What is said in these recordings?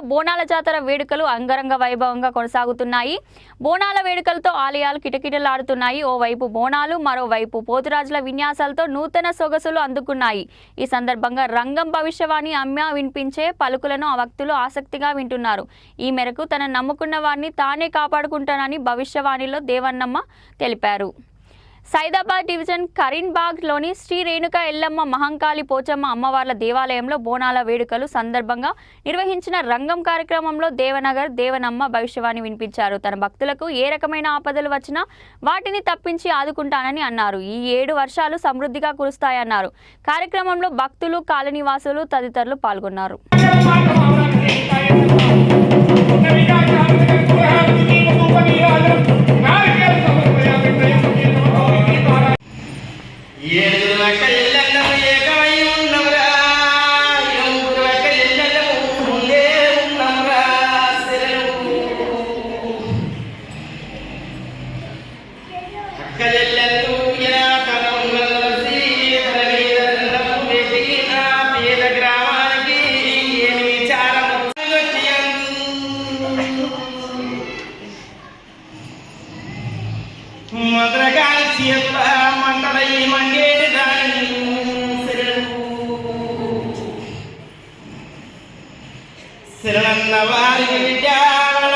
బోనాల జాతర వేడుకలు అంగరంగ వైభవంగా కొనసాగుతున్నాయి. బోనాల వేడుకలతో ఆలయాలు కిటకిటలాడుతున్నాయి. ఓవైపు బోనాలు మరోవైపు పోతురాజుల విన్యాసాలతో నూతన సొగసులు అందుకున్నాయి. ఈ సందర్భంగా రంగం భవిష్యవాణి అమ్మ వినిపించే పలుకులను ఆ భక్తులు ఆసక్తిగా వింటున్నారు. ఈ మేరకు తన నమ్ముకున్న వారిని తానే కాపాడుకుంటానని భవిష్యవాణిలో దేవన్నమ్మ తెలిపారు. సైదాబాద్ డివిజన్ కరీంబాగ్లోని శ్రీ రేణుక ఎల్లమ్మ మహంకాళి పోచమ్మ అమ్మవార్ల దేవాలయంలో బోనాల వేడుకలు సందర్భంగా నిర్వహించిన రంగం కార్యక్రమంలో దేవనగర్ దేవనమ్మ భవిష్యవాణి వినిపించారు. తన భక్తులకు ఏ రకమైన ఆపదలు వచ్చినా వాటిని తప్పించి ఆదుకుంటానని అన్నారు. ఈ ఏడు వర్షాలు సమృద్ధిగా కురుస్తాయన్నారు. కార్యక్రమంలో భక్తులు కాలనీవాసులు తదితరులు పాల్గొన్నారు. ಿಯಪ್ಪ ಮಕ್ಕಳೈ ಮಂಗೇಡಿದ ಸಿರಳನ್ನ ವಾರಿ ವಿದ್ಯಾವಳ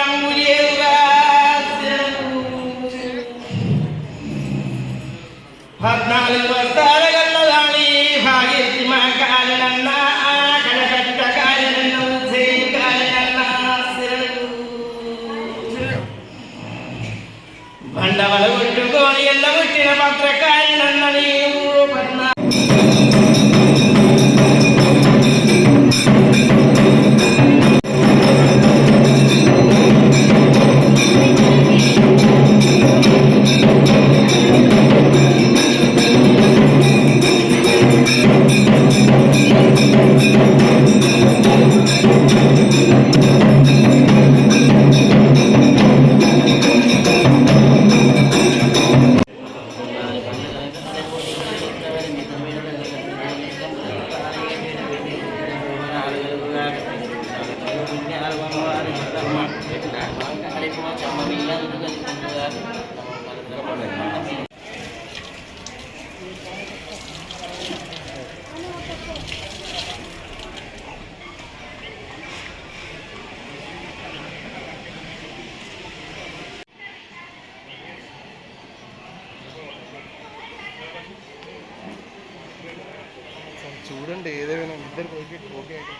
ഉണ്ട് ഏത് വേണം ഇద్దർ പോയിട്ട് ഓക്കെ ആയിട്ട്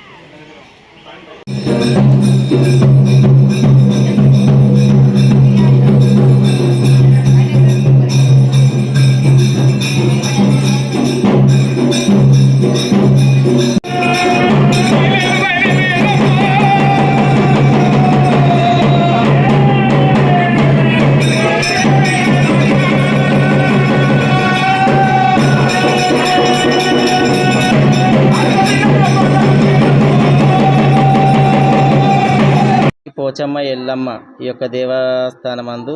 పోచమ్మ ఎల్లమ్మ ఈ యొక్క దేవస్థానమందు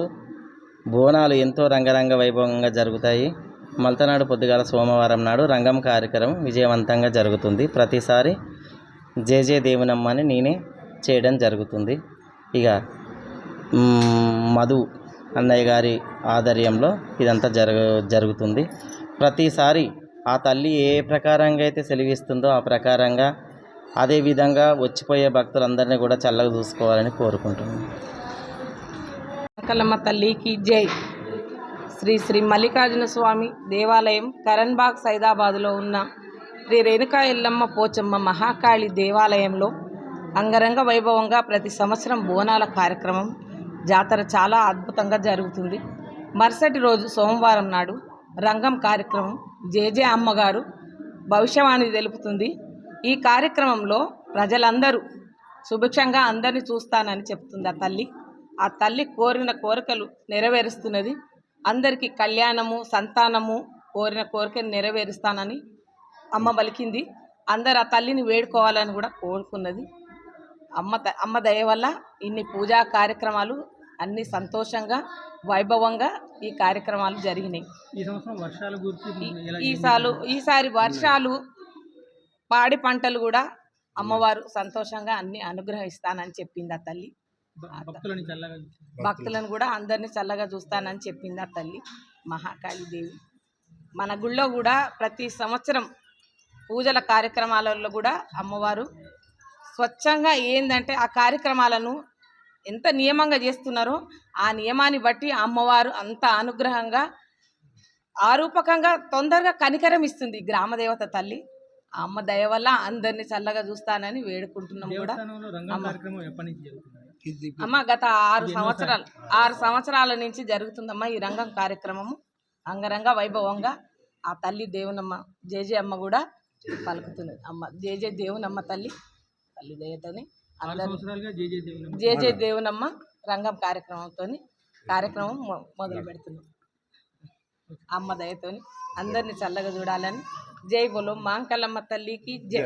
బోనాలు ఎంతో రంగరంగ వైభవంగా జరుగుతాయి. మల్తనాడు పొద్దుగాల సోమవారం నాడు రంగం కార్యక్రమం విజయవంతంగా జరుగుతుంది. ప్రతిసారి జే జే దేవునమ్మని నేనే చేయడం జరుగుతుంది. ఇక మధు అన్నయ్య గారి ఆధ్వర్యంలో ఇదంతా జరగ జరుగుతుంది. ప్రతిసారి ఆ తల్లి ఏ ప్రకారంగా అయితే సెలవిస్తుందో ఆ ప్రకారంగా అదేవిధంగా వచ్చిపోయే భక్తులందరినీ కూడా చల్లగా చూసుకోవాలని కోరుకుంటున్నాను కలమ్మ తల్లికి జై. శ్రీ శ్రీ మల్లికార్జున స్వామి దేవాలయం కరణ్బాగ్ సైదాబాదులో ఉన్న శ్రీ రేణుకా ఎల్లమ్మ పోచమ్మ మహాకాళి దేవాలయంలో అంగరంగ వైభవంగా ప్రతి సంవత్సరం బోనాల కార్యక్రమం జాతర చాలా అద్భుతంగా జరుగుతుంది. మరుసటి రోజు సోమవారం నాడు రంగం కార్యక్రమం జేజే అమ్మగారు భవిష్యవాణి తెలుపుతుంది. ఈ కార్యక్రమంలో ప్రజలందరూ సుభిక్షంగా అందరినీ చూస్తానని చెప్తుంది ఆ తల్లి. ఆ తల్లి కోరిన కోరికలు నెరవేరుస్తున్నది. అందరికీ కళ్యాణము సంతానము కోరిన కోరికను నెరవేరుస్తానని అమ్మ పలికింది. అందరు ఆ తల్లిని వేడుకోవాలని కూడా కోరుకున్నది. అమ్మ అమ్మ దయ వల్ల ఇన్ని పూజా కార్యక్రమాలు అన్ని సంతోషంగా వైభవంగా ఈ కార్యక్రమాలు జరిగినాయి. ఈ సంవత్సరం వర్షాల గురించి ఈసారి వర్షాలు పాడి పంటలు కూడా అమ్మవారు సంతోషంగా అన్ని అనుగ్రహిస్తానని చెప్పింది ఆ తల్లి. భక్తులని కూడా అందరినీ చల్లగా చూస్తానని చెప్పింది ఆ తల్లి మహాకాళీదేవి మన గుళ్ళో కూడా ప్రతి సంవత్సరం పూజల కార్యక్రమాలలో కూడా అమ్మవారు స్వచ్ఛంగా ఏందంటే ఆ కార్యక్రమాలను ఎంత నియమంగా చేస్తున్నారో ఆ నియమాన్ని బట్టి అమ్మవారు అంత అనుగ్రహంగా ఆరూపకంగా తొందరగా కనికరం ఇస్తుంది గ్రామదేవత తల్లి. అమ్మ దయ వల్ల అందరినీ చల్లగా చూస్తానని వేడుకుంటున్నాం కూడా. అమ్మ. గత ఆరు సంవత్సరాలు ఆరు సంవత్సరాల నుంచి జరుగుతుందమ్మా ఈ రంగం కార్యక్రమము. అంగరంగ వైభవంగా ఆ తల్లి దేవునమ్మ జేజే అమ్మ కూడా పలుకుతుంది అమ్మ జేజే దేవునమ్మ తల్లి తల్లి దయతోని జేజే దేవుని జేజే దేవునమ్మ. రంగం కార్యక్రమంతో కార్యక్రమం మొ- మొదలు పెడుతున్నాం అమ్మ దయతోని అందరిని చల్లగా చూడాలని. జై బోలో మాంకలమ్మ తల్లికి జై.